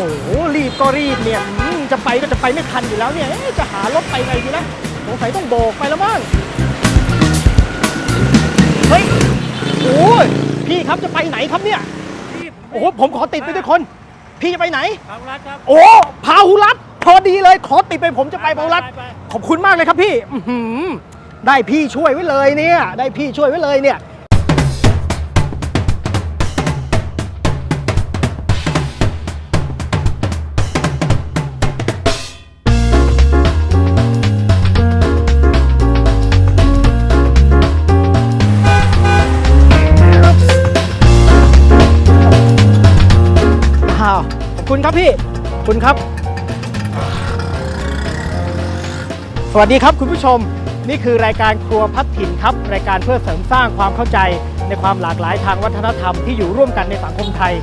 ก็รีบเนี่ยอืมจะไปก็จะไปไม่ทันอยู่แล้วเนี่ยเอ๊ะจะหารถไปไงดีนะสงสัยต้องโบกไปแล้วมั้งเฮ้ยโอ้ยพี่ครับจะไปไหนครับเนี่ยโอ้โหผมขอติดไปด้วยคน พี่จะไปไหนทางรัฐครับโอ้พาหุรัตพอดีเลยขอติดไปผมจะไปพาหุรัตไปไปขอบคุณมากเลยครับพี่อื้อหือได้พี่ช่วยไว้เลยเนี่ย ได้พี่ช่วยไว้เลยเนี่ย คุณครับพี่ คุณครับ สวัสดีครับคุณผู้ชม นี่คือรายการครัวพัฒถิ่นครับ รายการเพื่อเสริมสร้างความเข้าใจในความหลากหลายทางวัฒนธรรมที่อยู่ร่วมกันในสังคมไทย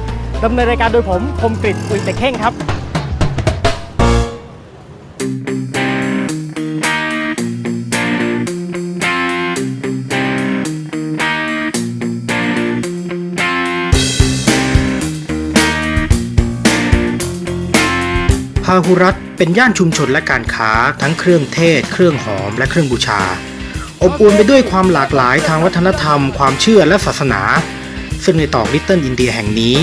ดำเนินรายการโดยผมคมกริตอุยแต่เข่งครับหุรัตเป็นย่านชุมชนและการค้าทั้งเครื่องเทศ เครื่องหอมและเครื่องบูชา อบอวลไปด้วยความหลากหลายทางวัฒนธรรม ความเชื่อและศาสนา ซึ่งในตอกลิตเติ้ลอินเดียแห่งนี้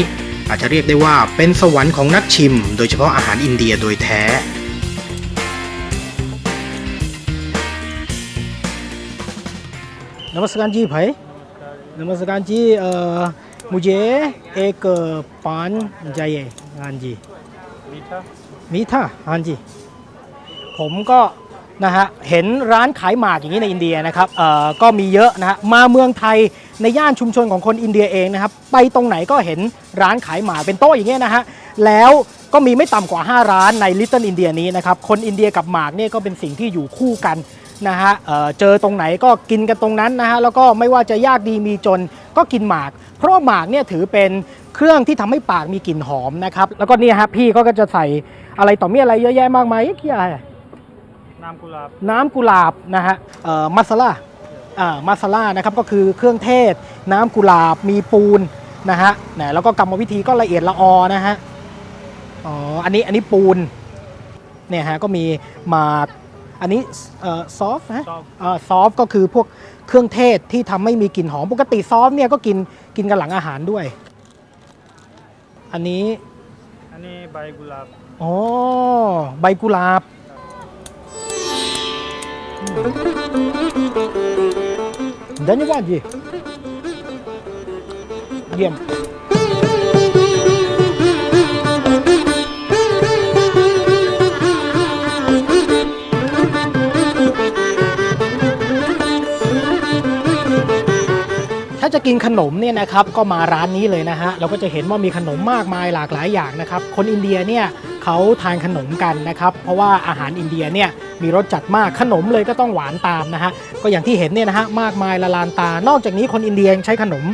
อาจจะเรียกได้ว่าเป็นสวรรค์ของนักชิม โดยเฉพาะอาหารอินเดียโดยแท้ नमस्कार जी भाई नमस्कार जी अ, मुझे एक पान चाहिए हाँ जी มีท่า มีท่าฮันจีผมก็นะฮะเห็นร้านขายหมากอย่างนี้ในอินเดียนะครับเอ่อก็มีเยอะนะฮะมาเมืองไทยในย่านชุมชนของคนอินเดียเองนะครับไปตรงไหนก็เห็นร้านขายหมากเป็นโต๊ะอย่างเงี้ยนะฮะแล้วก็มีไม่ต่ำกว่า 5 ร้านในลิตเติ้ลอินเดียนี้นะครับคนอินเดียกับหมากเนี่ยก็เป็นสิ่งที่อยู่คู่กันนะฮะเเจอตรงไหนก็กินกันตรงนั้นนะฮะแล้วก็ไม่ว่าจะยากดีมีจนก็กินหมาก เพราะว่าหมากเนี่ยถือเป็นเครื่องที่ทำให้ปากมีกลิ่นหอมนะครับแล้วก็นี่ฮะพี่ก็จะใส่ อะไรต่อมีอะไรเยอะแยะมากมายเกี่ยอะไรน้ำกุหลาบน้ำกุหลาบนะฮะเอ่อมัสลาอ่ามัสลานะครับก็คือเครื่องเทศ น้ำกุหลาบมีปูนนะฮะนะแล้วก็กรรมวิธีก็ละเอียดละออนะฮะอ๋ออันนี้อันนี้ปูนเนี่ยฮะก็มีหมากอันนี้เอ่อซอฟนะชอบเอ่อซอฟก็คือพวกเครื่องเทศที่ทำให้มีกลิ่นหอมปกติซอฟเนี่ยก็กินกินกันหลังอาหารด้วย อันนี้อันนี้ใบกุหลาบ อ๋อ ใบกุหลาบ да не води. Ем. จะกินขนมเนี่ยนะครับก็มาร้านนี้เลยนะฮะเราก็จะเห็นว่ามีขนมมากมายหลากหลายอย่างนะครับคนอินเดียเนี่ยเขาทานขนมกันนะครับเพราะว่าอาหารอินเดียเนี่ยมีรสจัดมากขนมเลยก็ต้องหวานตามนะฮะก็อย่างที่เห็นเนี่ยนะฮะมากมายละลานตา นอกจากนี้คนอินเดียยังใช้ขนม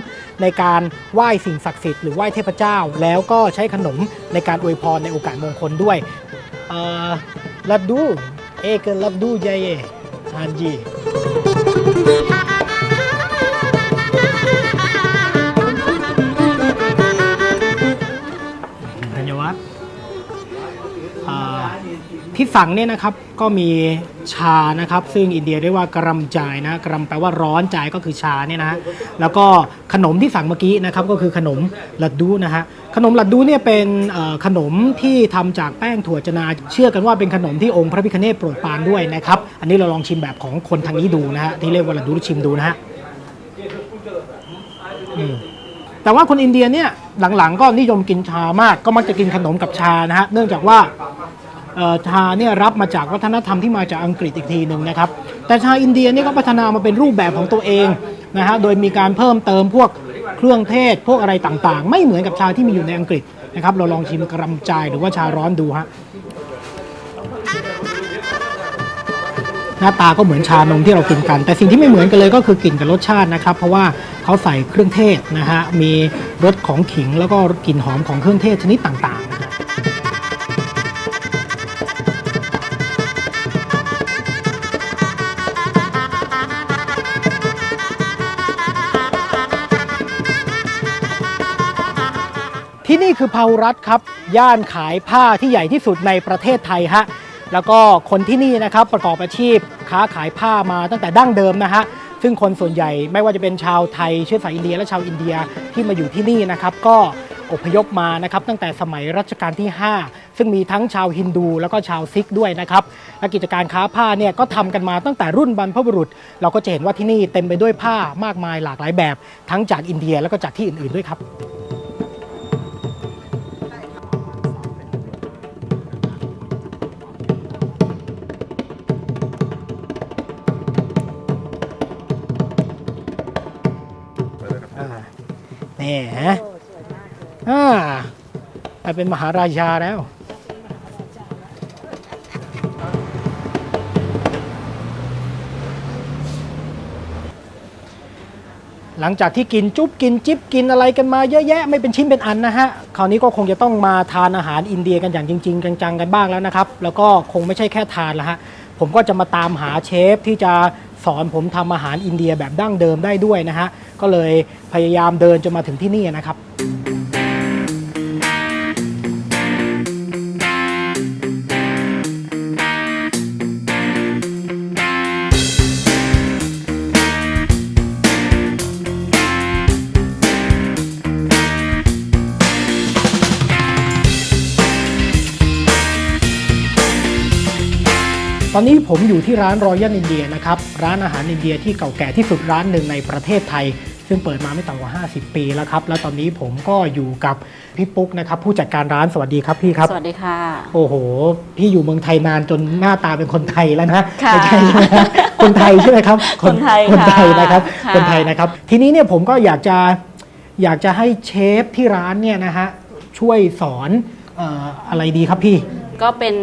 ในการไหว้สิ่งศักดิ์สิทธิ์หรือไหว้เทพเจ้า แล้วก็ใช้ขนมในการอวยพรในโอกาสมงคลด้วยลัดดูเอกลัดดูเจเยฮันจี ที่สั่งเนี่ยนะครับก็มีชานะครับ ซึ่งอินเดียเรียกว่ากรัมจายนะกรัมแปลว่าร้อนจายก็คือชาเนี่ยนะแล้วก็ขนมที่สั่งเมื่อกี้นะครับก็คือขนมลัดดูนะฮะขนมลัดดูเนี่ยเป็นขนมที่ทำจากแป้งถั่วจนา เชื่อกันว่าเป็นขนมที่องค์พระพิคเนตโปรดปรานด้วยนะครับ อันนี้เราลองชิมแบบของคนทางนี้ดูนะฮะที่เรียกว่าลัดดูชิมดูนะฮะแต่ว่าคนอินเดียเนี่ยหลังๆ ก็นิยมกินชามาก ก็มักจะกินขนมกับชานะฮะเนื่องจากว่า ชาเนี่ยรับมาจากวัฒนธรรมที่มาจากอังกฤษอีกทีหนึ่งนะครับ แต่ชาอินเดียเนี่ยก็พัฒนามาเป็นรูปแบบของตัวเองนะฮะ โดยมีการเพิ่มเติมพวกเครื่องเทศพวกอะไรต่างๆ ไม่เหมือนกับชาที่มีอยู่ในอังกฤษนะครับ เราลองชิมกรัมจายหรือว่าชาร้อนดูฮะ หน้าตาก็เหมือนชานมที่เรากินกัน แต่สิ่งที่ไม่เหมือนกันเลยก็คือกลิ่นกับรสชาตินะครับ เพราะว่าเขาใส่เครื่องเทศนะฮะ มีรสของขิงแล้วก็กลิ่นหอมของเครื่องเทศชนิดต่างๆ นี่คือพารัตครับ ย่านขายผ้าที่ใหญ่ที่สุดในประเทศไทยฮะแล้วก็คนที่นี่นะครับประกอบอาชีพค้าขายผ้ามาตั้งแต่ดั้งเดิมนะฮะซึ่งคนส่วนใหญ่ไม่ว่าจะเป็นชาวไทยเชื้อสายอินเดียและชาวอินเดียที่มาอยู่ที่นี่นะครับ ก็อพยพมานะครับตั้งแต่สมัยรัชกาลที่ 5 ซึ่งมีทั้งชาวฮินดูแล้วก็ชาวซิกด้วยนะครับและกิจการค้าผ้าเนี่ยก็ทำกันมาตั้งแต่รุ่นบรรพบุรุษ เราก็จะเห็นว่าที่นี่เต็มไปด้วยผ้ามากมายหลากหลายแบบ ทั้งจากอินเดียแล้วก็จากที่อื่นๆด้วยครับ นี่ฮะอ่าไปเป็นมหาราชาแล้วหลังจากที่กินจุ๊บกินจิ๊บกินอะไรกันมาเยอะแยะไม่เป็นชิ้นเป็นอันนะฮะคราวนี้ก็คงจะต้องมาทานอาหารอินเดียกันอย่างจริง ๆ จังๆกันบ้างแล้วนะครับ แล้วก็คงไม่ใช่แค่ทานละฮะผมก็จะมาตามหาเชฟที่จะ สอนผมทำอาหารอินเดียแบบดั้งเดิมได้ด้วยนะฮะก็เลยพยายามเดินจนมาถึงที่นี่นะครับ ตอนนี้ผมอยู่ที่ร้านรอยัลอินเดียนะครับ ร้านอาหารอินเดียที่เก่าแก่ที่สุดร้านหนึ่งในประเทศไทย ซึ่งเปิดมาไม่ต่ำกว่า 50 ปีแล้วครับ แล้วตอนนี้ผมก็อยู่กับพี่ปุ๊กนะครับ ผู้จัดการร้านสวัสดีครับพี่ครับ สวัสดีค่ะ โอ้โห พี่อยู่เมืองไทยนานจนหน้าตาเป็นคนไทยแล้วนะค่ะไม่ใช่ใช่ไหมครับคนไทยใช่ไหมครับ คนไทยคนไทยค่ะนะครับค่ะคนไทยนะครับ ทีนี้เนี่ยผมก็อยากจะอยากจะให้เชฟที่ร้านเนี่ยนะฮะช่วยสอนเอ่ออะไรดีครับพี่ ก็เป็น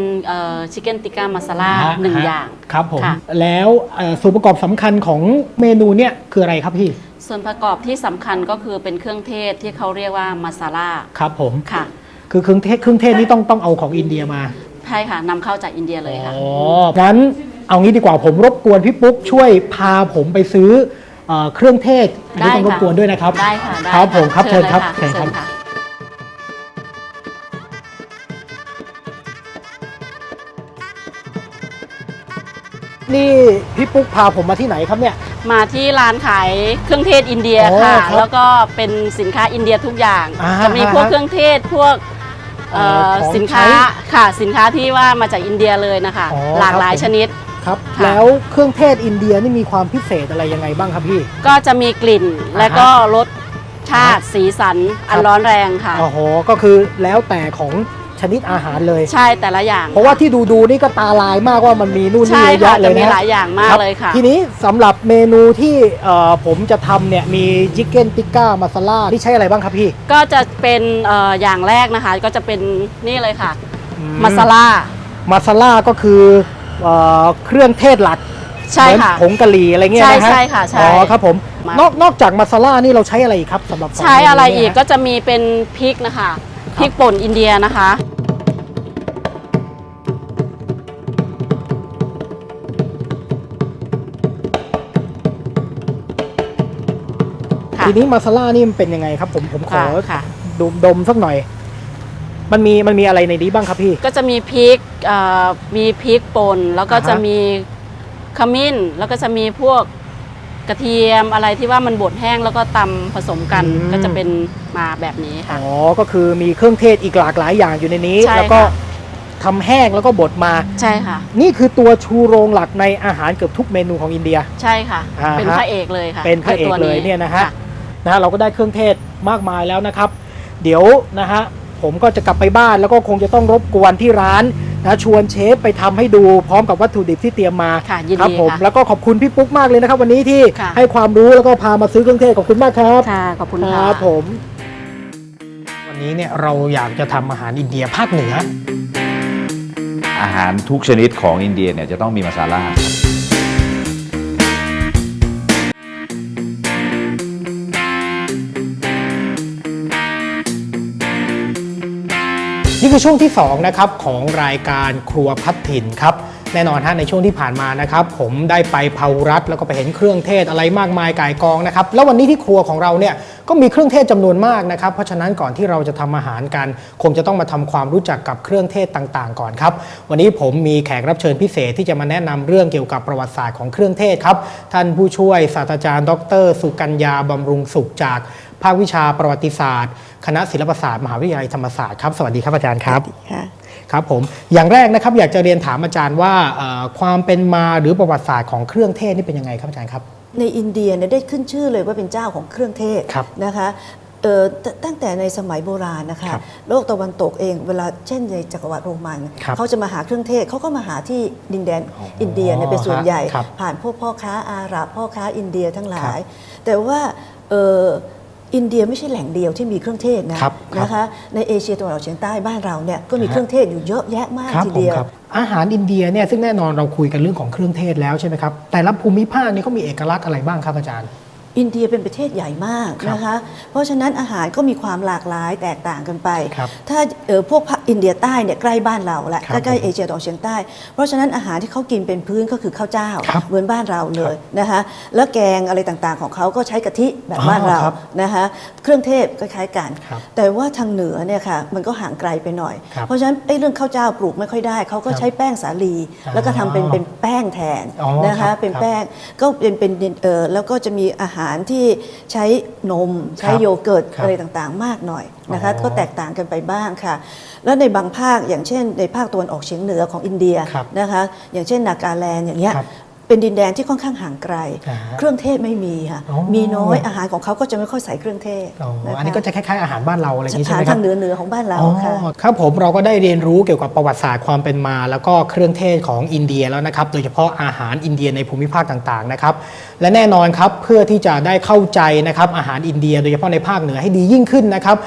ชิคเก้นติก้ามาซาล่าฮะหนึ่งฮะอย่าง ครับผม ค่ะ แล้วเอ่อส่วนประกอบสำคัญของเมนูเนี่ยคืออะไรครับพี่ ส่วนประกอบที่สำคัญก็คือเป็นเครื่องเทศที่เขาเรียกว่ามาซาล่าครับผม ค่ะคือเครื่องเทศเครื่องเทศนี่ต้องต้องเอาของอินเดียมา ใช่ค่ะนำเข้าจากอินเดียเลยค่ะ อ๋อ งั้นเอางี้ดีกว่าผมรบกวนพี่ปุ๊กช่วยพาผมไปซื้อเอ่อเครื่องเทศอันนี้ได้ต้องรบค่ะกวนด้วยนะครับได้ค่ะได้ครับผมครับเชิเชิญญเลยครับค่ะเชิญเชิครัญบค่ะ นี่พี่ปุ๊กพาผมมาที่ไหนครับเนี่ย มาที่ร้านขายเครื่องเทศอินเดียอ๋อค่ะครับแล้วก็เป็นสินค้าอินเดียทุกอย่าง อ่าจะมีพวกฮะเครื่องเทศพวกเอ่อเอ่อของสินค้าใช้ค่ะ สินค้าที่ว่ามาจากอินเดียเลยนะคะ อ๋อหลากหลายครับผม ชนิด ครับ ค่ะ แล้วเครื่องเทศอินเดียนี่มีความพิเศษอะไรยังไงบ้างครับพี่ ก็จะมีกลิ่นและก็รสชาติสีสันอันร้อนแรงค่ะ โอ้โห ก็คือแล้วแต่ของ ชนิดอาหารเลย ใช่แต่ละอย่าง เพราะว่าที่ดูดูๆนี่ก็ตาลายมากว่ามันมีนู่นนี่ใช่เยอะค่ะแยะเลจะยมีนะหลายอย่างมากรับเลยค่ะ ทีนี้สำหรับเมนูที่เอ่อผมจะทำเนี่ยมีจิกเก้นติก้ามาซาล่าที่ใช้อะไรบ้างครับพี่ ก็จะเป็นเอ่ออย่างแรกนะคะ ก็จะเป็นนี่เลยค่ะอืมาซาล่ามาซาล่าก็คือเอ่อเครื่องเทศหลักใช่เหมือนค่ะผงกะหรี่อะไรเงี้ยใช่นะฮะใช่ค่ะใช่อ๋อครับผมมานอกนอกจากมาซาล่านี่เราใช้อะไรอีกครับสำหรับสงใช้อะไรเมนูอีกเนี่ยก็จะมีเป็นพริกนะคะ พริกป่นอินเดียนะคะ ค่ะทีนี้มาซาล่านี่มันเป็นยังไงครับผมผมขอค่ะค่ะ ดมดมสักหน่อย มันมีมันมีอะไรในนี้บ้างครับพี่ ก็จะมีพริกเอ่อมีพริกป่นแล้วก็อ่าฮะ จะมีขมิ้น แล้วก็จะมีพวก กระเทียมอะไรที่ว่ามันบดแห้งแล้วก็ตำผสมกันก็จะเป็นมาแบบนี้ค่ะ อ๋อ ก็คือมีเครื่องเทศอีกหลากหลายอย่างอยู่ในนี้ ใช่แล้วก็ค่ะ ทำแห้งแล้วก็บดมา ใช่ค่ะ นี่คือตัวชูโรงหลักในอาหารเกือบทุกเมนูของอินเดีย ใช่ค่ะ อ่าฮะเป็นพระเอกเลยค่ะเป็นพระเอกคืตัวเลยเนี่ยนะฮะ ค่นะฮะเราก็ได้เครื่องเทศมากมายแล้วนะครับ เดี๋ยวนะฮะผมก็จะกลับไปบ้านแล้วก็คงจะต้องรบกวนที่ร้าน นะชวนเชฟไปทำให้ดูพร้อมกับวัตถุดิบที่เตรียมมาค่ะยินครับดีผมค่ะแล้วก็ขอบคุณพี่ปุ๊กมากเลยนะครับวันนี้ที่ค่ะให้ความรู้แล้วก็พามาซื้อเครื่องเทศขอบคุณมากครับค่ะขอบคุณคค่ะรับผมวันนี้เนี่ยเราอยากจะทำอาหารอินเดียภาคเหนือ อาหารทุกชนิดของอินเดียเนี่ยจะต้องมีมาซาล่า คือช่วงที่2นะครับของรายการครัวพัดถิ่นครับแน่นอนฮะในช่วงที่ผ่านมานะครับผมได้ไปพารัตแล้วก็ไปเห็นเครื่องเทศอะไรมากมายก่ายกองนะครับแล้ววันนี้ที่ครัวของเราเนี่ยก็มีเครื่องเทศจำนวนมากนะครับ เพราะฉะนั้นก่อนที่เราจะทำอาหารกัน คงจะต้องมาทำความรู้จักกับเครื่องเทศต่างๆ ก่อนครับ วันนี้ผมมีแขกรับเชิญพิเศษที่จะมาแนะนำเรื่องเกี่ยวกับประวัติศาสตร์ของเครื่องเทศครับท่านผู้ช่วยศาสตราจารย์ ดร สุกัญญาบำรุงสุขจาก ภาควิชาประวัติศาสตร์ คณะศิลปศาสตร์มหาวิทยาลัยธรรมศาสตร์ครับสวัสดีครับอาจารย์ครับค่ะครับผมอย่างแรกนะครับอยากจะเรียนถามอาจารย์ว่าเอ่อความเป็นมาหรือประวัติศาสตร์ของเครื่องเทศนี่เป็นยังไงครับอาจารย์ครับ ในอินเดียเนี่ยได้ขึ้นชื่อเลยว่าเป็นเจ้าของเครื่องเทศครับนะคะเอ่อตตั้งแต่ในสมัยโบราณนะคะครับโลกตะวันตกเองเวลาเช่นในจักรวรรดิโรมันครับเขาจะมาหาเครื่องเทศเขาก็มาหาที่ดินแดนอ๋ออิอินเดียเนี่ยเป็นส่วนใหญ่ครับผ่านพวกพ่อค้าอาหรับพ่อค้าอินเดียทั้งหลาย แต่ว่าเอ่ออินเดียไม่ใช่แหล่งเดียวที่มีเครื่องเทศนะครับครับนะคะในเอเชียตะวันออกเฉียงใต้บ้านเราเนี่ยก็มีฮะเครื่องเทศอยู่เยอะแยะมากครับทีผมเดียวครับอาหารอินเดียเนี่ยซึ่งแน่นอนเราคุยกันเรื่องของเครื่องเทศแล้วใช่ไหมครับแต่ละภูมิภาคนี่เขามีเอกลักษณ์อะไรบ้างครับอาจารย์อินเดียเป็นประเทศใหญ่มากครับนะคะ เพราะฉะนั้นอาหารก็มีความหลากหลายแตกต่างกันไปครับถ้าเอ่อพวกภาค อินเดียใต้เนี่ยใกล้บ้านเราแหละครับใกล้ผมๆเอเชียตะวันออกเฉียงใต้ เพราะฉะนั้นอาหารที่เขากินเป็นพื้นก็คือข้าวเจ้า ครับเหมือนบ้านเราเลยนะคะแล้วแกงอะไรต่างๆของเขาก็ใช้กะทิแบบอ๋อบ้านเราครับนะคะเครื่องเทศคล้ายๆกัน ครับแต่ว่าทางเหนือเนี่ยค่ะมันก็ห่างไกลไปหน่อย ครับเพราะฉะนั้นไอ้เรื่องข้าวเจ้าปลูกไม่ค่อยได้เขาก็ครับใช้แป้งสาลีแล้วก็ทำเป็นอ๋อเป็นแป้งแทนอ๋อนะครัคะบเป็นครับ แป้ง ก็เป็นเป็นเออแล้วก็จะมีอาหารที่ใช้นม ใช้โยเกิร์ตครับอะไรต่างๆ มากหน่อย นะคะอ๋อก็แตกต่างกันไปบ้างค่ะ แล้วในบางภาคอย่างเช่น ในภาคตะวันออกเฉียงเหนือของอินเดียครับนะคะอย่างเช่นนากาแลนด์อย่างเงี้ยครับเป็นดินแดนที่ค่อนข้างห่างไกลอ่าเครื่องเทศไม่มีค่ะอ๋อมีน้อยอาหารของเขาก็จะไม่ค่อยใส่เครื่องเทศอ๋อนะคะอันนี้ก็จะคล้ายๆอาหารบ้านเราอะไรอย่างนี้ใช่อาไหหามรครัทาบงเหนือเหนือของบ้านเราอ๋อค่ะครับผมเราก็ได้เรียนรู้เกี่ยวกับประวัติศาสตร์ความเป็นมา แล้วก็เครื่องเทศของอินเดียแล้วนะครับ โดยเฉพาะอาหารอินเดียในภูมิภาคต่างๆนะครับ และแน่นอนครับเพื่อที่จะได้เข้าใจนะครับอาหารอินเดีย โดยเฉพาะในภาคเหนือให้ดียิ่งขึ้นนะครับ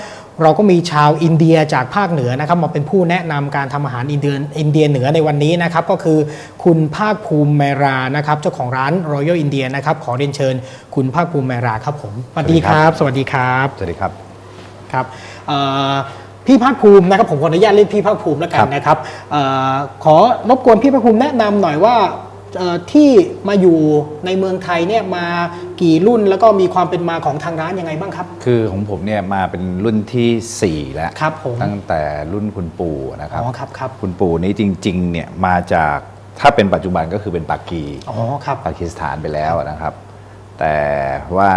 เราก็มีชาวอินเดียจากภาคเหนือนะครับมาเป็นผู้แนะนำการทำอาหารอินเดียอินเดียเหนือในวันนี้นะครับก็คือคุณภาคภูมิเมรานะครับเจ้าของร้าน Royal India นะครับขอเรียนเชิญ คุณภาคภูมิเมราครับผมสวัสดีครับ สวัสดีครับสวัสดีครับครับเอ่อพี่ภาคภูมินะครับผมขออนุญาตเรียกพี่ภาคภูมิแล้วกัครันบนะครับเออขอรบกวนพี่ภาคภูมิแนะนำหน่อยว่าเอ่อ ที่มาอยู่ในเมืองไทยเนี่ยมากี่รุ่นแล้วก็มีความเป็นมาของทางร้านยังไงบ้างครับ คือของผมเนี่ยมาเป็นรุ่นทีสี่ 4 แล้วครับผมตั้งแต่รุ่นคุณปู่นะครับอ๋อครับครับคุณปู่นี้จริงๆเนี่ยมาจากถ้าเป็นปัจจุบันก็คือเป็นปากีอ๋อครับปากีสถานไปแล้วนะครับ แต่ว่า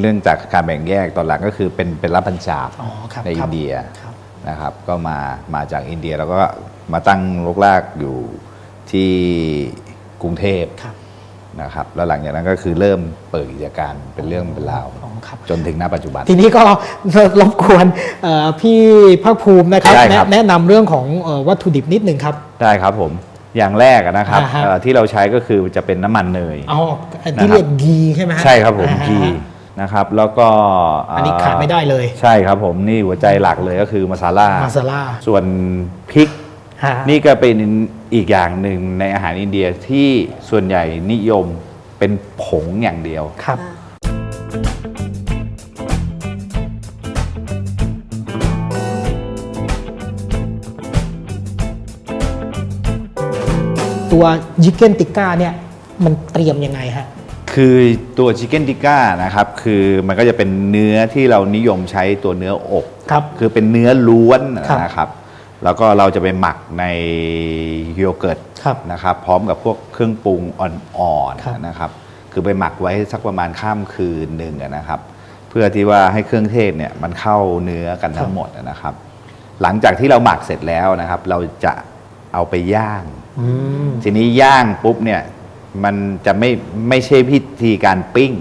เรื่องจากการแบ่งแยกตอนหลังก็คือเป็นเป็นรับบัญชาบอ๋อครับในคอิรับนเดียครับนะครับก็มามาจากอินเดียแล้วก็มาตั้งรกรากอยู่ที่ กรุงเทพครับนะครับแล้วหลังจากนั้นก็คือเริ่มเปิดกิจการเป็นเรื่องเป็นราวอ๋อครับจนถึงณปัจจุบัน ทีนี้ก็รบกวนเอ่อพี่ภาคภูมินะครับได้ครับแนะแนะนำเรื่องของเอ่อวัตถุดิบนิดหนึ่งครับได้ครับผมอย่างแรกอะนะครับอ่าฮะเอ่อที่เราใช้ก็คือจะเป็นน้ำมันเนยอ๋ออันที่นะครับเรียกกีใช่ไหมฮะใช่ครับผมอ่าฮะกีนะครับแล้วก็อันนี้ขาดไม่ได้เลย ใช่ครับผมนี่หัวใจหลักเลยก็คือมาซาล่ามาซาลาส่วนพริก ฮะ นี่ก็เป็นอีกอย่างหนึ่งในอาหารอินเดียที่ส่วนใหญ่นิยมเป็นผงอย่างเดียว ครับ ตัวยิเกนติก้าเนี่ยมันเตรียมยังไงฮะ คือตัวชิคเก้นติก้านะครับ คือมันก็จะเป็นเนื้อที่เรานิยมใช้ตัวเนื้ออก ครับ คือเป็นเนื้อล้วนครับ นะครับ แล้วก็เราจะไปหมักในโยเกิร์ตครับ นะครับ พร้อมกับพวกเครื่องปรุงอ่อนครับ ๆนะครับ คือไปหมักไว้สักประมาณข้ามคืนหนึ่งอะนะครับ เพื่อที่ว่าให้เครื่องเทศเนี่ยมันเข้าเนื้อกันทั้งหมดอะนะครับ หลังจากที่เราหมักเสร็จแล้วนะครับ เราจะเอาไปย่าง อืม ทีนี้ย่างปุ๊บเนี่ยมันจะไม่ไม่ใช่พิธีการปิ้ง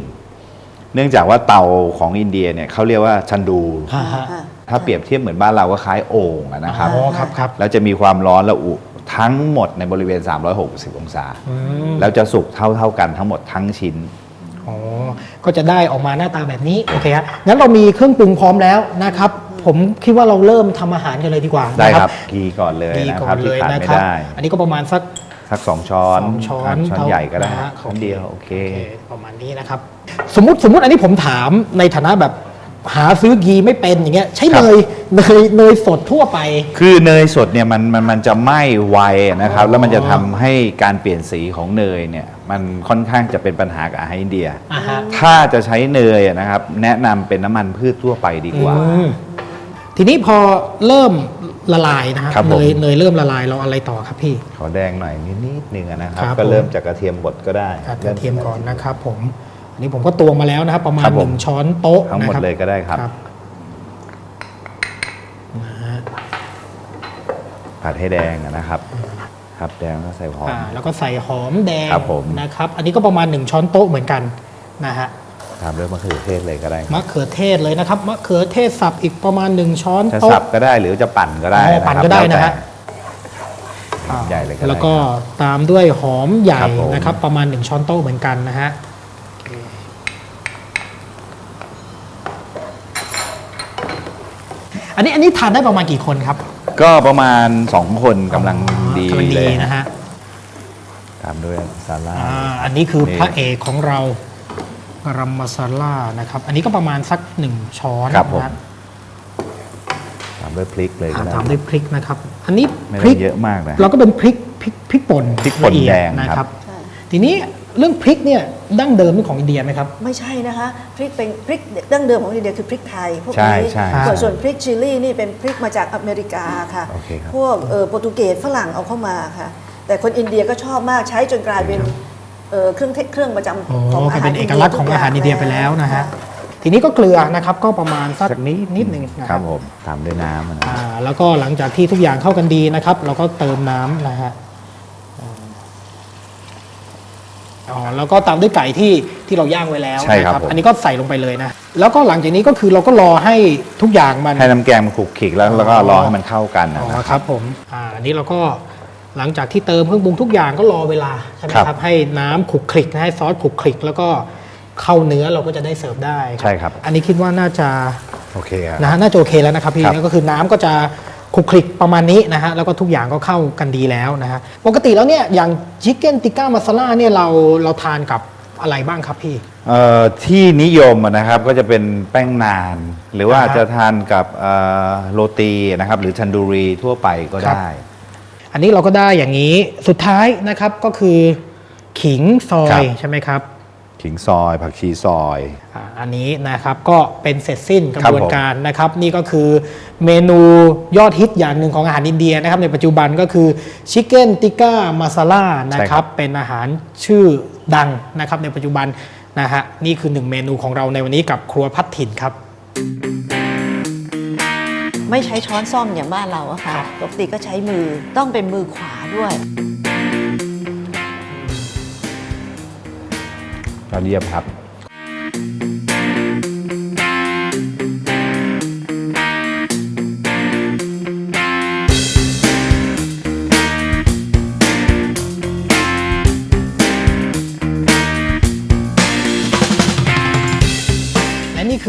เนื่องจากว่าเตาของอินเดียเนี่ยเขาเรียกว่าชันดู ฮะฮะ ถ้าเปรียบเทียบเหมือนบ้านเราก็คล้ายโอ่งอะนะครับอ๋อครับครับ แล้วจะมีความร้อนระอุทั้งหมดในบริเวณ 360 องศา อืมแล้วจะสุกเท่าเท่าๆกันทั้งหมดทั้งชิ้น อ๋อก็จะได้ออกมาหน้าตาแบบนี้โอเคฮะงั้นเรามีเครื่องปรุงพร้อมแล้วนะครับ ผมคิดว่าเราเริ่มทำอาหารกันเลยดีกว่าได้นะครับกีก่อนเลยดีนะก่อครับนที่เลยขาดนะไม่ครับ ได้ อันนี้ก็ประมาณสัก สักสองช้อนสองช้อนะช้อนเท่าใหญ่ก็ได้นะฮะช้อนเดียวโอเค ประมาณนี้นะครับ สมมติสมมติอันนี้ผมถามในฐานะแบบ หาซื้อกีไม่เป็นอย่างเงี้ยใช้ครัเนบยเนยเนยสดทั่วไป คือเนยสดเนี่ยมันมันมันจะไหม้ไวนะครับอ๋อแล้วมันจะทำให้การเปลี่ยนสีของเนยเนี่ยมันค่อนข้างจะเป็นปัญหากับอาหารอินเดีย อ่าฮะ ถ้าจะใช้เนยอะนะครับ แนะนำเป็นน้ำมันพืชทั่วไปดีกว่า อืมทีนี้พอเริ่มละลายนะฮะครับผม เนยเนยเริ่มละลายเราเอาอะไรต่อครับพี่ ขอแดงหน่อยนิดนิดนึงอะนะครับ ครับก็ผมเริ่มจากกระเทียมบดก็ได้กระเทียมก่อนนะครับผมอั นนี้ผมก็ตวงมาแล้วนะครับ ประมาณครับหผม นึ่งช้อนโต๊ะทั้งหมดนะครับเลยก็ได้ครับนะฮะผัดให้แดงอะนะครับ ครับแดงแล้วใส่หอม อ่าแล้วก็ใส่หอมแดงครับผม นะครับ อันนี้ก็ประมาณหนึ่งช้อนโต๊ะเหมือนกันนะฮะตามด้วยมะเขือเทศเลยก็ได้ครับมะเขือเทศเลยนะครับมะเขือเทศสับอีกประมาณหนึ่งช้อนจะโต๊ะ สับก็ได้หรือจะปั่นก็ได้อ๋อปั่นก็ได้นะฮะ แล้วแต่ใหญ่เลยก็ได้ แล้วก็ตามด้วยหอมใหญ่ครับผม นะครับ ประมาณ 1 ช้อนโต๊ะเหมือนกันนะฮะโอเคอั นนี้อันนี้ทานได้ประมาณกี่คนครับก็ประมาณ 2 คนกำลังดีกำลังเลดียนะฮะตามด้วยซาล่า อ่าอันนี้คือนี่พระเอกของเรากรัมมาซาล่านะครับ อันนี้ก็ประมาณสัก1ช้อนครับผม นะฮะตามด้วยพริกเลยก็อ่าได้ตามด้วยพริกนะครับ อันนี้ไม่พริต้อกงเยอะมากนะ เราก็เป็นพริกพริกพริกป่นพริกป่นละเอียแดงนะครับใช่ทีนี้ เรื่องพริกเนี่ยดั้งเดิมเป็นของอินเดียไหมครับ ไม่ใช่นะคะพริกเป็นพริกดั้งเดิมของอินเดียคือพริกไทยพวกใช่นี้ใช่ส่วนใช่ส่วนพริกชิลลี่นี่เป็นพริกมาจากอเมริกาค่ะ โอเคครับ พวกเอ่อโปรตุเกสฝรั่งเอาเข้ามาค่ะ แต่คนอินเดียก็ชอบมากใช้จนกลายเป็นเอ่อเครื่องเทศเครื่องประจำอ๋อของอาหารเป็นเอกลักษณ์ของอาหารอินเดียไปแล้วนะฮะทีนี้ก็เกลือนะครับก็ประมาณสักสักนิดนิดหนึ่งนะคครัรับบผมตามด้วยน้ำอะนะอ่าแล้วก็หลังจากที่ทุกอย่างเข้ากันดีนะครับ เราก็เติมน้ำนะฮะอ่า อ๋อแล้วก็ตามด้วยไก่ที่ที่เราย่างไว้แล้วใช่ครับนะผม อันนี้ก็ใส่ลงไปเลยนะ แล้วก็หลังจากนี้ก็คือเราก็รอให้ทุกอย่างมัน ให้น้ำแกงมันคลุกคลิกแล้วแล้วก็รอให้มันเข้ากันนะอ๋อครับ ครับผมอ่าอันนี้เราก็หลังจากที่เติมเครื่องปรุงทุกอย่างก็รอเวลาใช่ไหมครับครับให้น้ำขลุกคลิกนะให้ซอสขลุกคลิก แล้วก็เข้าเนื้อเราก็จะได้เสิร์ฟได้ใช่ครับ อันนี้คิดว่าน่าจะโอเคครับ นะฮะน่าจะโอเคแล้วนะครับพี่ครับ นั่นก็คือน้ำก็จะ คลุกคลิกประมาณนี้นะฮะแล้วก็ทุกอย่างก็เข้ากันดีแล้วนะฮะปกติแล้วเนี่ยอย่างชิคเก้นติก้ามาซาล่าเนี่ยเราเราทานกับอะไรบ้างครับพี่ เอ่อที่นิยมอะนะครับก็จะเป็นแป้งนาน หรือว่าอ่าฮะจะทานกับเอ่อโรตีนะครับหรือชันดูรีทั่วไปก็ครับ ได้ อันนี้เราก็ได้อย่างนี้สุดท้ายนะครับก็คือขิงซอครัยบ ใช่ไหมครับ ขิงซอย ผักชีซอย อ่าอันนี้นะครับก็เป็นเสร็จสิ้นกระครับบวนผมการนะครับ นี่ก็คือเมนูยอดฮิตอย่างหนึ่งของอาหารอินเดียนะครับในปัจจุบันก็คือชิคเก้นติก้ามาซาล่านะครับเป็นอาหารชื่อดังนะครับในปัจจุบันนะฮะนี่คือหนึ่งเมนูของเราในวันนี้กับครัวพัดถิ่นครับ ไม่ใช้ช้อนซ่อมอย่างบ้านเราอะค่ะปกติก็ใช้มือต้องเป็นมือขวาด้วยยอดเยี่ยมครับ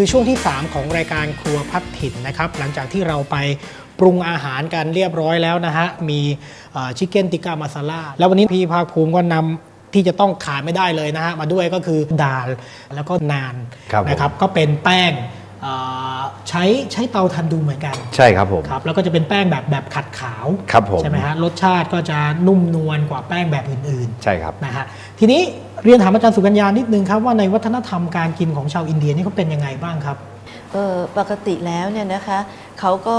คือช่วงที่ 3 ของรายการครัวพัดถิ่นนะครับ หลังจากที่เราไปปรุงอาหารกันเรียบร้อยแล้วนะฮะ มีชิคเก้นติก้ามาซาล่าแล้ววันนี้พี่ภาคภูมิก็นำที่จะต้องขาดไม่ได้เลยนะฮะ มาด้วยก็คือดาลแล้วก็นานครับผมนะครับก็เป็นแป้งเอ่อ ใช้ใช้เตาทันดูเหมือนกันใช่ครับผมครับแล้วก็จะเป็นแป้งแบบแบบขัดขาวครับผมใช่ไหมฮะรสชาติก็จะนุ่มนวลกว่าแป้งแบบอื่นๆ ใช่ครับนะฮะทีนี้เรียนถามอาจารย์สุกัญญานิดนึงครับว่าในวัฒนธรรมการกินของชาวอินเดียนี่เขาเป็นยังไงบ้างครับเออปกติแล้วเนี่ยนะคะเขาก็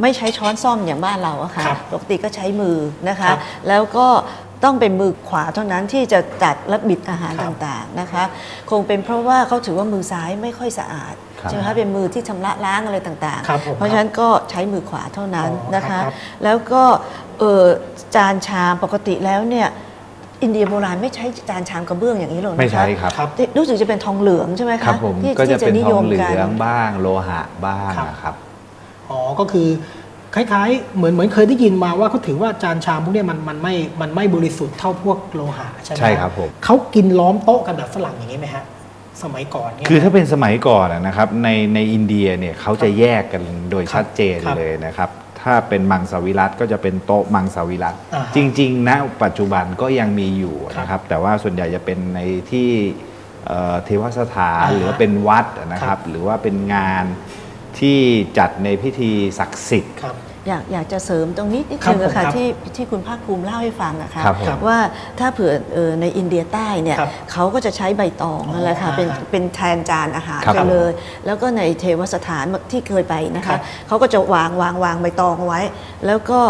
ไม่ใช้ช้อนซ่อมอย่างบ้านเราอะค่ะครับปกติก็ใช้มือนะคะครับแล้วก็ ต้องเป็นมือขวาเท่านั้นที่จะตัดและบิดอาหารครับต่างๆนะคะคงเป็นเพราะว่าเขาถือว่ามือซ้ายไม่ค่อยสะอาดครับใช่ไหมคะเป็นมือที่ชำระล้างอะไรต่างครับผมๆเพราะฉะนั้นก็ใช้มือขวาเท่านั้นอ๋อนะคะครับแล้วก็เออจานชามปกติแล้วเนี่ยอินเดียโบราณไม่ใช้จานชามกระเบื้องอย่างนี้หรอกนะคะไม่ใช่ครับครับที่รู้สึกจะเป็นทองเหลืองใช่ไหมคะครับผมที่ก็จะที่เป็นนิทยองมเหลืกันองบ้างโลหะบ้างครับนะครับอ๋อก็คือ คล้ายๆ เหมือนเหมือนเคยได้ยินมาว่าเขาถือว่าจานชามพวกเนี้ยมันมันไม่มันไม่บริสุทธิ์เท่าพวกโลหะใช่ไหมใช่ครับผมเขากินล้อมโต๊ะกันแบบฝรั่งอย่างนี้ไหมฮะสมัยก่อนเนี่ยคือถ้าเป็นสมัยก่อนอะนะครับในในอินเดียเนี่ยเขาจะแยกกันโดยชัดเจนครับเลยนะครับถ้าเป็นมังสวิรัตก็จะเป็นโต๊ะมังสวิรัตอ่าฮะจริงๆณปัจจุบันก็ยังมีอยู่ครับนะครับแต่ว่าส่วนใหญ่จะเป็นในที่เอ่อเทวสถานอ่าฮะหรือว่าเป็นวัดนะคครัรับบหรือว่าเป็นงาน ที่จัดในพิธีศักดิ์สิทธิ์ ครับ อยากอยากจะเสริมตรงนี้นิดครับนึงอะค่ะผมครับที่ที่คุณภาคภูมิเล่าให้ฟังอะค่ะครับผมว่าถ้าเผื่อเอ่อในอินเดียใต้เนี่ยครับเขาก็จะใช้ใบตองนั่นแหละค่ะอ๋อเป็นฮะเป็นแทนจานอาหารครับไปเลย แล้วก็ในเทวสถานที่เคยไปนะครัคะบเขาก็จะวางวางวางใบตองเอาไว้ แล้วก็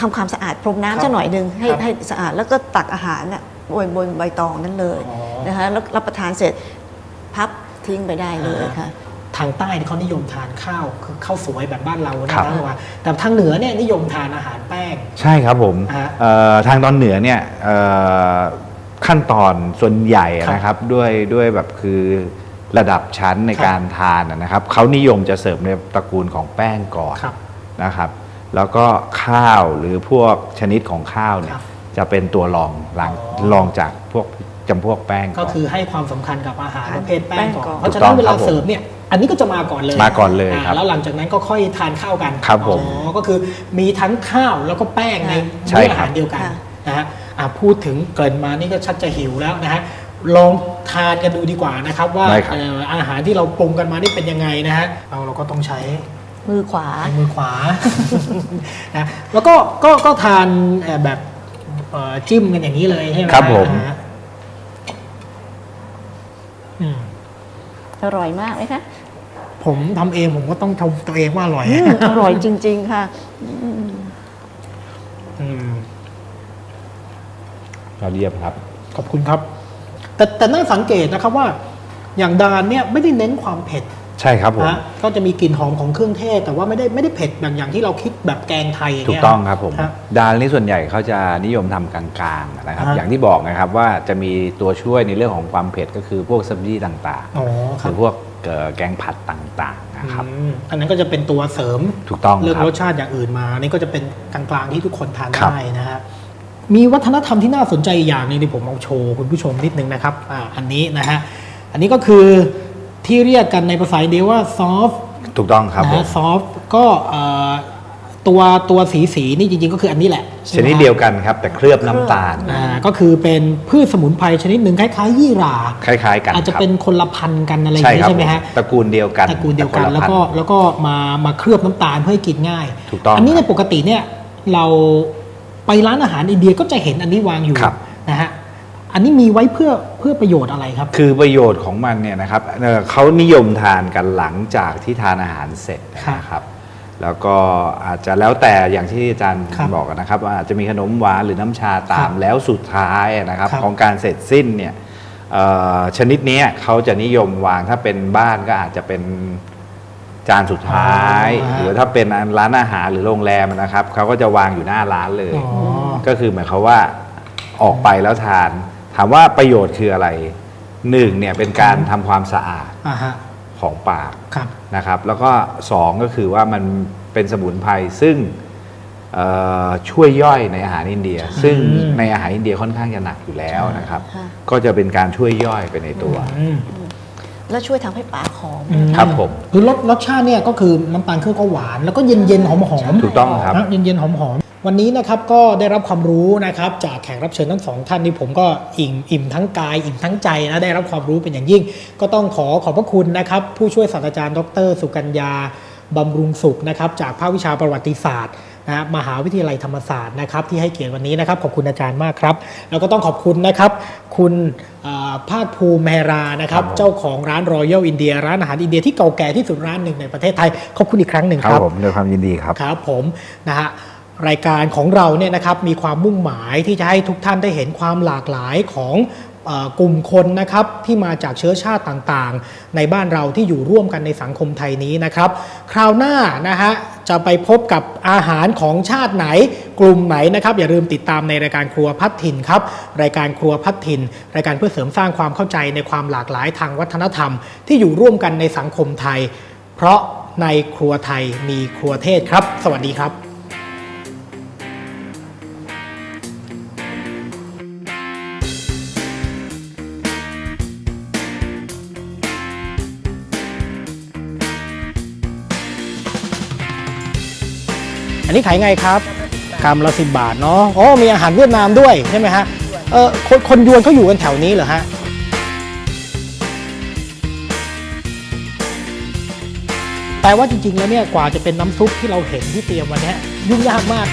ทำความสะอาดพรมครับน้ำสักหน่อยหนึ่งให้ครับให้สะอาดแล้วก็ตักอาหารน่ะบนบนใบตองนั้นเลยอ๋อ นะคะแล้วรับประทานเสร็จพับทิ้งไปได้เลยค่ะ ทางใต้นี่เขานิยมทานข้าวคือข้าวสวยแบบบ้านเรานะครัครับบว่าแต่ทางเหนือเนี่ยนิยมทานอาหารแป้ง ใช่ครับผมฮะเอ่อทางตอนเหนือเนี่ยเอ่อขั้นตอนส่วนใหญ่ครับนะครับด้วยด้วยแบบคือระดับชั้นในครับการทานนะครับเขานิยมจะเสริมในตระกูลของแป้งก่อนครับนะครับ แล้วก็ข้าวหรือพวกชนิดของข้าวเนี่คยรับจะเป็นตัวรองหลังอ๋อรองจากพวก จำพวกแป้งก็ก่อนคือให้ความสำคัญกับอาหารประเภทแป้งก่อนแป้งก่อนเพราะฉะนั้นถูเวกต้ลาองครับผมเสิร์ฟเนี่ยอันนี้ก็จะมาก่อนเลยมาก่อนเลยครับาแล้วหลังจากนั้นก็ค่อยทานข้าวกันครับผมอ๋อก็คือมีทั้งข้าวแล้วก็แป้งในใช่มื้ออาครัหาบรเดียวกันค่ะนะฮะอะพูดถึงเกรินมานี่ก็ชักจะหิวแล้วนะฮะลองทานกันดูดีกว่านะครับ ว่าได้ครับเอ่ออาหารที่เราปรุงกันมานี่เป็นยังไงนะฮะเราเราก็ต้องใช้มือขวา มือขวา นะ แล้วก็ ก็ ก็ทานเอ่อแบบเอ่อจิ้มกันอย่างนี้เลยใช่ไหมครับผม ฮะอืม อร่อยมากไหมคะ ผมทำเองผมก็ต้องชมตัวเองว่าอร่อยอืมอร่อยจริง ๆ ค่ะอืมยอดเยี่ยมครับ ขอบคุณครับ แต่แต่น่าสังเกตนะครับว่า อย่างดานเนี่ยไม่ได้เน้นความเผ็ด ใช่ครับผมนะก็จะมีกลิ่นหอมของเครื่องเทศ แต่ว่าไม่ได้ไม่ได้เผ็ดแบบอย่างที่เราคิดแบบแกงไทยย่าถูเยกต้องครับผมฮะดาลนี่ส่วนใหญ่เขาจะนิยมทำกลางๆนะครับ ฮะ อย่างที่บอกนะครับว่าจะมีตัวช่วยในเรื่องของความเผ็ดก็คือพวกซับจี้ต่างอ๋อๆคหรัรืบอพวกเอ่อแกงผัดต่างๆนะครับ อืมอันนั้นก็จะเป็นตัวเสริม ถูกต้องเรื่องครับ รสชาติอย่างอื่นมานี่ก็จะเป็นกลางๆที่ทุกคนทานครับ ได้นะฮะ มีวัฒนธรรมที่น่าสนใจอีกอย่างหนึงที่ผมเอาโชว์คุณผู้ชมนิดนึงนะครับ อ่า อันนี้นะฮะ อันนี้ก็คือ ที่เรียกกันในภาษาอินเดียว่าซอฟถูกต้องครับนะผฮะมซอฟก็เอ่อตัวตัวสีสีนี่จริงๆก็คืออันนี้แหละชใไหมนิดเดียวกันครับ แต่เคลือบน้ำตาล อ่าก็คือเป็นพืชสมุนไพรชนิดหนึ่งคล้ายๆยี่หร่าคล้ายๆ กันอาจจะครับเป็นคนละพันธุ์กันอะไรอย่างใช่นี้ครับใช่ไหมฮะตระกูลเดียวกันตระกูลเดียวกันต่คแล้วพัก็ธุ์ แล้วก็มามาเคลือบน้ำตาลเพื่อให้กินง่าย ถูกต้องอันนี้คในรับปกติเนี่ยเราไปร้านอาหารอินเดียก็จะเห็นอันนี้วางอยู่ครับ นะฮะ อันนี้มีไว้เพื่อเพื่อประโยชน์อะไรครับ คือประโยชน์ของมันเนี่ยนะครับเอ่อเขานิยมทานกันหลังจากที่ทานอาหารเสร็จนะครับ แล้วก็อาจจะแล้วแต่อย่างที่อาจารย์ครับบอกนะครับว่าอาจจะมีขนมหวานหรือน้ำชาตามครับแล้วสุดท้ายนะครับครับ ของการเสร็จสิ้นเนี่ยเอ่อชนิดเนี้ยเขาจะนิยมวางถ้าเป็นบ้านก็อาจจะเป็นจานสุดท้ายอ๋อฮะหรือถ้าเป็นร้านอาหารหรือโรงแรมนะครับเขาก็จะวางอยู่หน้าร้านเลย อ๋อ ก็คือหมายความว่าออกไปแล้วทาน ถามว่าประโยชน์คืออะไรหนึ่งเนี่ยเป็นการทำความสะอาดอ่าฮะของปากครับ นะครับ แล้วก็สองก็คือว่ามันเป็นสมุนไพรซึ่งเอ่อช่วยย่อยในอาหารอินเดีย ซึ่งในอาหารอินเดียค่อนข้างจะหนักอยู่แล้วนะครับ ค่ะ ก็จะเป็นการช่วยย่อยไปในตัว อืมแล้วช่วยทำให้ปากหอมอืมครับผม คือรสรสชาติเนี่ยก็คือน้ำตาลเครื่องก็หวาน แล้วก็เย็นเย็นๆหอมหอมถูกต้องครับเย็นเย็นๆหอมหอม วันนี้นะครับก็ได้รับความรู้นะครับจากแขกรับเชิญทั้งสองท่านนี่ผมก็อิ่มอิ่มทั้งกายอิ่มทั้งใจนะได้รับความรู้เป็นอย่างยิ่ง ก็ต้องขอขอบพระคุณนะครับ ผู้ช่วยศาสตราจารย์ดร สุกัญญาบำรุงสุขนะครับจากภาควิชาประวัติศาสตร์นะฮะมหาวิทยาลัยธรรมศาสตร์นะครับที่ให้เกียรติวันนี้นะครับขอบคุณอาจารย์มากครับ แล้วก็ต้องขอบคุณนะครับ คุณเอ่อภาคภูมิแมรานะครับครับผมเจ้าของร้านรอยัลอินเดียร้านอาหารอินเดียที่เก่าแก่ที่สุดร้านหนึ่งในประเทศไทย ขอบคุณอีกครั้งหนึ่งคครัรับบผมด้วยความยินดีครับครับผมนะฮะ รายการของเราเนี่ยนะครับมีความมุ่งหมายที่จะให้ทุกท่านได้เห็นความหลากหลายของกลุ่มคนนะครับที่มาจากเชื้อชาติต่างๆ ในบ้านเราที่อยู่ร่วมกันในสังคมไทยนี้นะครับ คราวหน้านะฮะจะไปพบกับอาหารของชาติไหน กลุ่มไหนนะครับ อย่าลืมติดตามในรายการครัวพัฒถิ่นครับรายการครัวพัฒถิ่น รายการเพื่อเสริมสร้างความเข้าใจในความหลากหลายทางวัฒนธรรม ที่อยู่ร่วมกันในสังคมไทย เพราะในครัวไทยมีครัวเทศครับ สวัสดีครับ นนี้ขายไงครับกรัมละสิบบาทเนาะอ๋อมีอาหารเวียดนามด้วยใช่ไหมฮะเออคนคนยวนเขาอยู่กันแถวนี้เหรอฮะแต่ว่าจริงๆแล้วเนี่ยกว่าจะเป็นน้ำซุปที่เราเห็นที่เตรียมวันนี้ยุ่งยากมาก